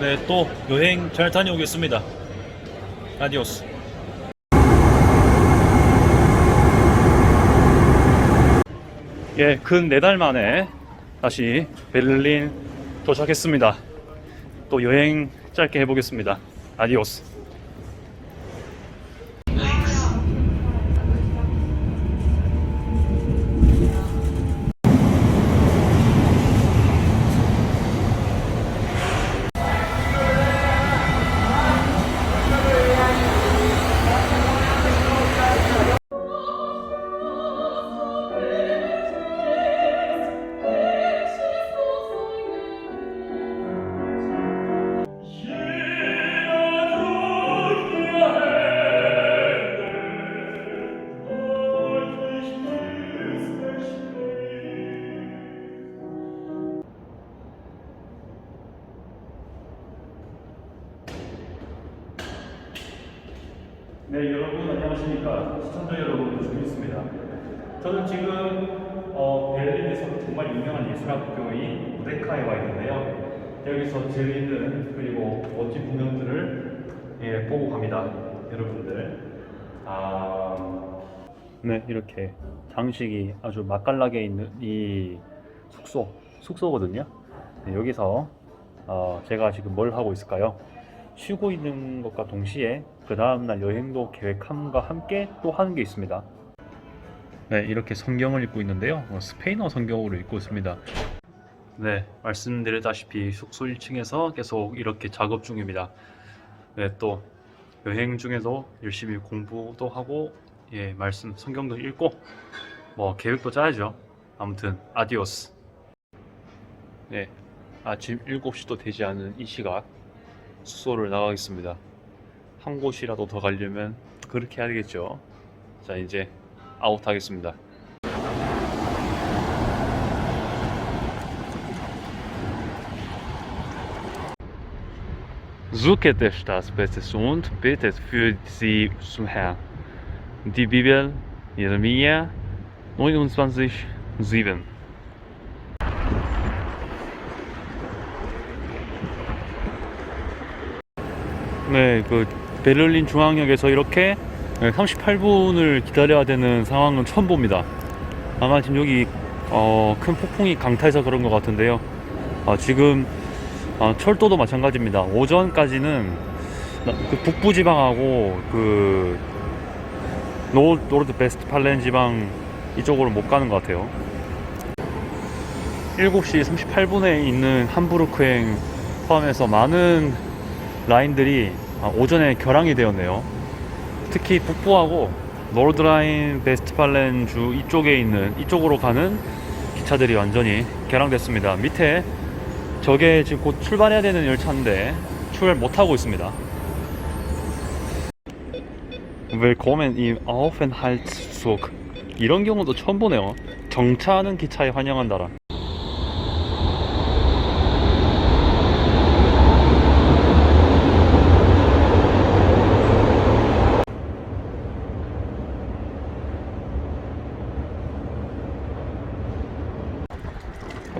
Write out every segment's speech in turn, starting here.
네, 또 여행 잘 다녀오겠습니다. 아디오스. 예, 근 네 달 만에 다시 베를린 도착했습니다. 또 여행 짧게 해보겠습니다. 아디오스. 네, 여러분 안녕하십니까. 시청자 여러분, 주민수입니다. 저는 지금 어, 베를린에서 정말 유명한 예술학교인 무데카에 와 있는데요. 여기서 재미있는 그리고 멋진 공연들을 예, 보고 갑니다. 여러분들. 아, 네, 이렇게 장식이 아주 맛깔나게 있는 이 숙소, 숙소거든요. 네, 여기서 어, 제가 지금 뭘 하고 있을까요? 쉬고 있는 것과 동시에 그 다음날 여행도 계획함과 함께 또 하는 게 있습니다. 네, 이렇게 성경을 읽고 있는데요. 어, 스페인어 성경으로 읽고 있습니다. 네, 말씀드렸다시피 숙소 1층에서 계속 이렇게 작업 중입니다. 네, 또 여행 중에도 열심히 공부도 하고 예, 말씀 성경도 읽고 뭐 계획도 짜야죠. 아무튼 아디오스. 네, 아침 7시도 되지 않은 이 시각 숙소를 나가겠습니다. 한 곳이라도 더 가려면 그렇게 해야겠죠. 자, 이제 아웃 하겠습니다. Suche der das Beste und betet für sie zum Herrn. Die Bibel, Jeremia 29, 7. 네, 그 베를린 중앙역에서 이렇게 38분을 기다려야 되는 상황은 처음 봅니다. 아마 지금 여기 어, 큰 폭풍이 강타해서 그런 것 같은데요. 어, 지금 어, 철도도 마찬가지입니다. 오전까지는 나- 그 북부 지방하고 그 노, 노르드 베스트 팔렌 지방 이쪽으로 못 가는 것 같아요. 7시 38분에 있는 함부르크행 포함해서 많은 라인들이 아, 오전에 결항이 되었네요. 특히 북부하고 노르드라인 베스트팔렌 주 이쪽에 있는 이쪽으로 가는 기차들이 완전히 결항됐습니다. 밑에 저게 지금 곧 출발해야 되는 열차인데 출발 못 하고 있습니다. Willkommen im Aufenthaltszug. 이런 경우도 처음 보네요. 정차하는 기차에 환영한다라.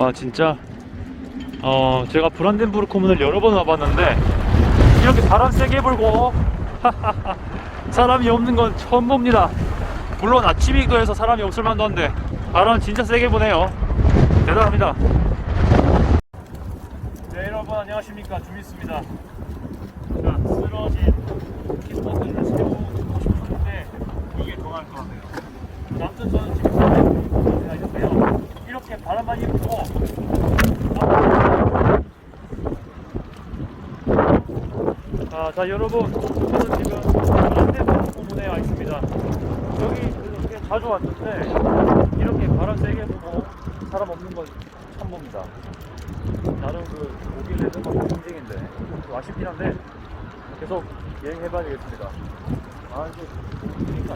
와 진짜? 어 제가 브란덴부르크 문을 여러 번 와봤는데 이렇게 바람 세게 불고 사람이 없는 건 처음 봅니다. 물론 아침이고 해서 사람이 없을 만도 한데 바람 진짜 세게 부네요. 대단합니다. 네 여러분 안녕하십니까? 주미스입니다 자 쓰러진 키스버튼 다시 해보고 싶었는데 이게 더 나을 것 같아요 아무튼 저는 지금 제가 이렇게요 이렇게 바람 많이 불고 아, 자 여러분 저는 지금 반대편 공문에 와 있습니다. 여기 이렇게 자주 왔는데 이렇게 바람 세게 불고 사람 없는 건 처음 봅니다. 나는 그 독일 레드마크 인생인데 좀 아쉽긴 한데 계속 여행해봐야 되겠습니다. 아 이제 그러니까.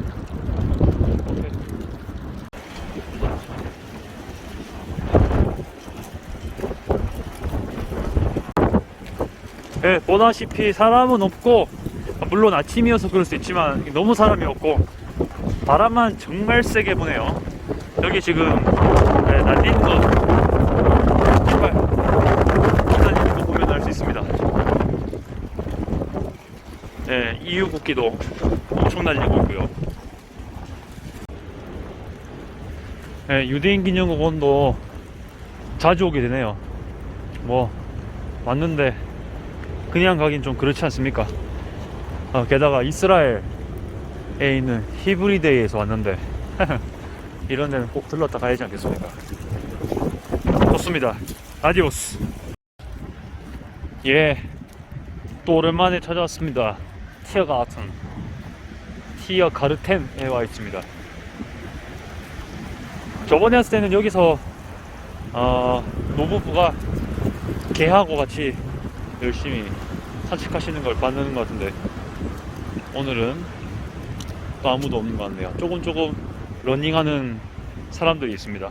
오케이 네, 보다시피 사람은 없고 물론 아침이어서 그럴 수 있지만 너무 사람이 없고 바람만 정말 세게 부네요. 여기 지금 네, 날리는 거 정말 날리는 거 보면 알 수 있습니다. EU 국기도 엄청 날리고 있고요. 네, 유대인 기념공원도 자주 오게 되네요. 뭐 왔는데 그냥 가긴 좀 그렇지 않습니까? 어, 게다가 이스라엘에 있는 히브리데이에서 왔는데 이런 데는 꼭 들렀다 가야지 않겠습니까? 좋습니다. 아디오스. 예, 또 오랜만에 찾아왔습니다. 티어 가튼, 티어 가르텐에 와 있습니다. 저번에 왔을 때는 여기서 어, 노부부가 개하고 같이 열심히 산책하시는 걸 봤는 것 같은데 오늘은 또 아무도 없는 것 같네요. 조금 조금 러닝하는 사람들이 있습니다.